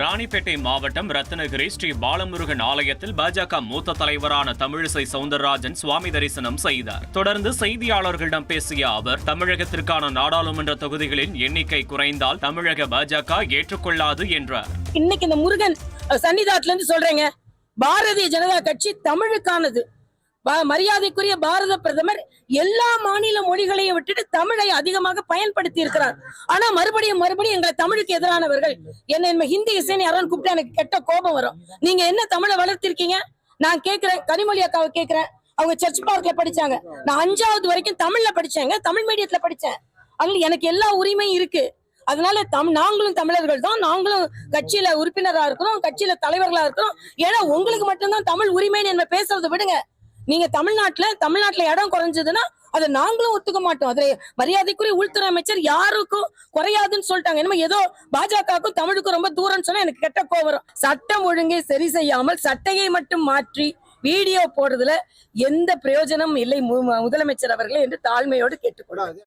ராணிப்பேட்டை மாவட்டம் ரத்னகிரி ஸ்ரீ பாலமுருகன் ஆலயத்தில் பாஜக மூத்த தலைவரான தமிழிசை சவுந்தரராஜன் சுவாமி தரிசனம் செய்தார். தொடர்ந்து செய்தியாளர்களிடம் பேசிய அவர் தமிழகத்திற்கான நாடாளுமன்ற தொகுதிகளின் எண்ணிக்கை குறைந்தால் தமிழக பாஜக ஏற்றுக்கொள்ளாது என்றார். இன்னைக்கு இந்த முருகன் அஹ், இருந்து சொல்றேங்க பாரதிய ஜனதா கட்சி தமிழுக்கானது. மரியாதைக்குரிய பாரத பிரதமர் எல்லா மாநில மொழிகளையும் விட்டுட்டு தமிழை அதிகமாக பயன்படுத்தி இருக்கிறார். ஆனா மறுபடியும் மறுபடியும் எங்களை தமிழுக்கு எதிரானவர்கள். என்ன ஹிந்தி இசைன்னு யாரும் கூப்பிட்டு எனக்கு கெட்ட கோபம் வரும். நீங்க என்ன தமிழை வளர்த்திருக்கீங்க? நான் கேக்குறேன் கனிமொழி அக்காவை கேக்குறேன் அவங்க சர்ச் பார்க்ல படிச்சாங்க. நான் அஞ்சாவது வரைக்கும் தமிழ்ல படிச்சேங்க. தமிழ் மீடியத்துல படிச்சேன். அதுல எனக்கு எல்லா உரிமையும் இருக்கு. அதனால தம் நாங்களும் தமிழர்கள் தான். நாங்களும் கட்சியில உறுப்பினரா இருக்கிறோம் கட்சியில தலைவர்களா இருக்கிறோம் ஏன்னா உங்களுக்கு மட்டும்தான் தமிழ் உரிமைன்னு என்ன பேசுறதை விடுங்க. நீங்க தமிழ்நாட்டுல தமிழ்நாட்டுல இடம் குறைஞ்சதுன்னா அதை நாங்களும் ஒத்துக்க மாட்டோம். அதுல மரியாதைக்குரிய உள்துறை அமைச்சர் யாருக்கும் குறையாதுன்னு சொல்லிட்டாங்க. என்னமோ ஏதோ பாஜகவுக்கும் தமிழுக்கும் ரொம்ப தூரம்னு சொன்னா எனக்கு கெட்ட கோவரம் சட்டம் ஒழுங்கை சரி செய்யாமல் சட்டையை மட்டும் மாற்றி வீடியோ போடுறதுல எந்த பிரயோஜனமும் இல்லை மு- முதலமைச்சர் அவர்களே என்று தாழ்மையோடு கேட்டுக்கொள்ளாது